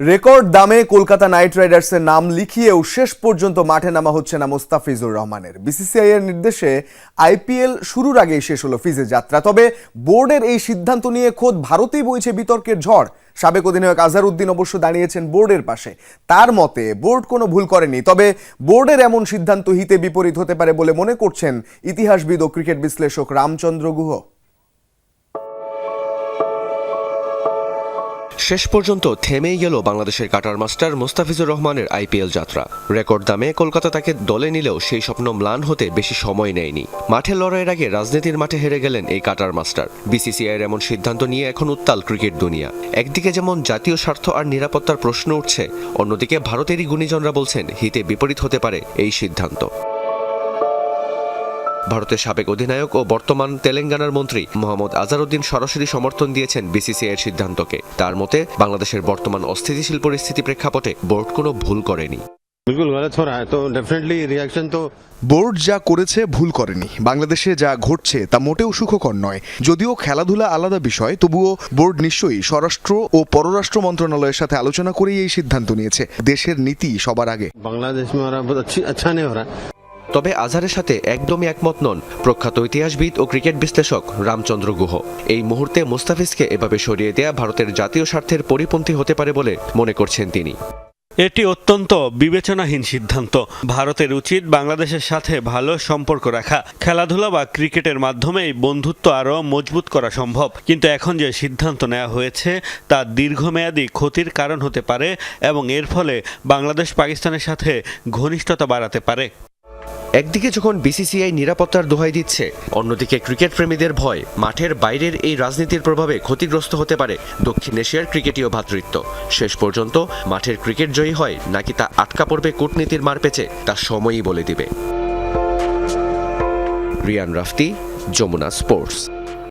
Record দামে Kolkata night রাইডার্সের নাম লিখিয়েও শেষ পর্যন্ত মাঠে নামা হচ্ছে না মোস্তাফিজুর রহমানের। বিসিসিআই এর নির্দেশে আইপিএল শুরুর আগেই শেষ হলো ফিজের যাত্রা। তবে বোর্ডের এই সিদ্ধান্ত নিয়ে খোদ ভারতেই বইছে বিতর্কের ঝড়। সাবেক অধিনায়ক আজহারউদ্দিন অবশ্য দাঁড়িয়েছেন বোর্ডের পাশে। তার মতে, বোর্ড কোনো ভুল করেনি। তবে বোর্ডের এমন সিদ্ধান্ত হিতে বিপরীত হতে পারে বলে মনে করছেন ইতিহাসবিদ ও ক্রিকেট বিশ্লেষক রামচন্দ্র গুহ। শেষ পর্যন্ত থেমেই গেল বাংলাদেশের কাটার মাস্টার মোস্তাফিজুর রহমানের আইপিএল যাত্রা। রেকর্ড দামে কলকাতা তাকে দলে নিলেও সেই স্বপ্ন ম্লান হতে বেশি সময় নেয়নি। মাঠে লড়াইয়ের আগে রাজনীতির মাঠে হেরে গেলেন এই কাটার মাস্টার। বিসিসিআইয়ের এমন সিদ্ধান্ত নিয়ে এখন উত্তাল ক্রিকেট দুনিয়া। একদিকে যেমন জাতীয় স্বার্থ আর নিরাপত্তার প্রশ্ন উঠছে, অন্যদিকে ভারতেরই গুণীজনরা বলছেন হিতে বিপরীত হতে পারে এই সিদ্ধান্ত। ভারতের সাবেক অধিনায়ক ও বর্তমান তেলেঙ্গানার মন্ত্রী মোহাম্মদ আজারউদ্দিন সরাসরি সমর্থন দিয়েছেন বিসিসিআই এর সিদ্ধান্তকে। তার মতে বাংলাদেশের বর্তমান অস্থিতিশীল পরিস্থিতি প্রেক্ষাপটে বোর্ড কোনো ভুল করেনি। বোর্ড যা করেছে ভুল করেনি। বাংলাদেশে যা ঘটছে তা মোটেও সুখকর নয়। যদিও খেলাধুলা আলাদা বিষয় তবুও বোর্ড নিশ্চয়ই স্বরাষ্ট্র ও পররাষ্ট্র মন্ত্রণালয়ের সাথে আলোচনা করেই এই সিদ্ধান্ত নিয়েছে। দেশের নীতি সবার আগে। বাংলাদেশ তবে আজহারের সাথে একদমই একমত নন প্রখ্যাত ইতিহাসবিদ ও ক্রিকেট বিশ্লেষক রামচন্দ্র গুহ। এই মুহূর্তে মুস্তাফিজকে এভাবে সরিয়ে দেয়া ভারতের জাতীয় স্বার্থের পরিপন্থী হতে পারে বলে মনে করছেন তিনি। এটি অত্যন্ত বিবেচনাহীন সিদ্ধান্ত। ভারতের উচিত বাংলাদেশের সাথে ভালো সম্পর্ক রাখা। খেলাধুলা বা ক্রিকেটের মাধ্যমে এই বন্ধুত্ব আরও মজবুত করা সম্ভব। কিন্তু এখন যে সিদ্ধান্ত নেওয়া হয়েছে, তা দীর্ঘমেয়াদী ক্ষতির কারণ হতে পারে এবং এর ফলে বাংলাদেশ পাকিস্তানের সাথে ঘনিষ্ঠতা বাড়াতে পারে। একদিকে যখন বিসিসিআই নিরাপত্তার দোহাই দিচ্ছে, অন্যদিকে ক্রিকেট প্রেমীদের ভয়, মাঠের বাইরের এই রাজনীতির প্রভাবে ক্ষতিগ্রস্ত হতে পারে দক্ষিণ এশিয়ার ক্রিকেটীয় ভ্রাতৃত্ব। শেষ পর্যন্ত মাঠের ক্রিকেট জয়ী হয় নাকি তা আটকা পড়বে কূটনীতির মারপেচে তা সময়ই বলে দিবে। রিয়ান রাফতি, যমুনা স্পোর্টস।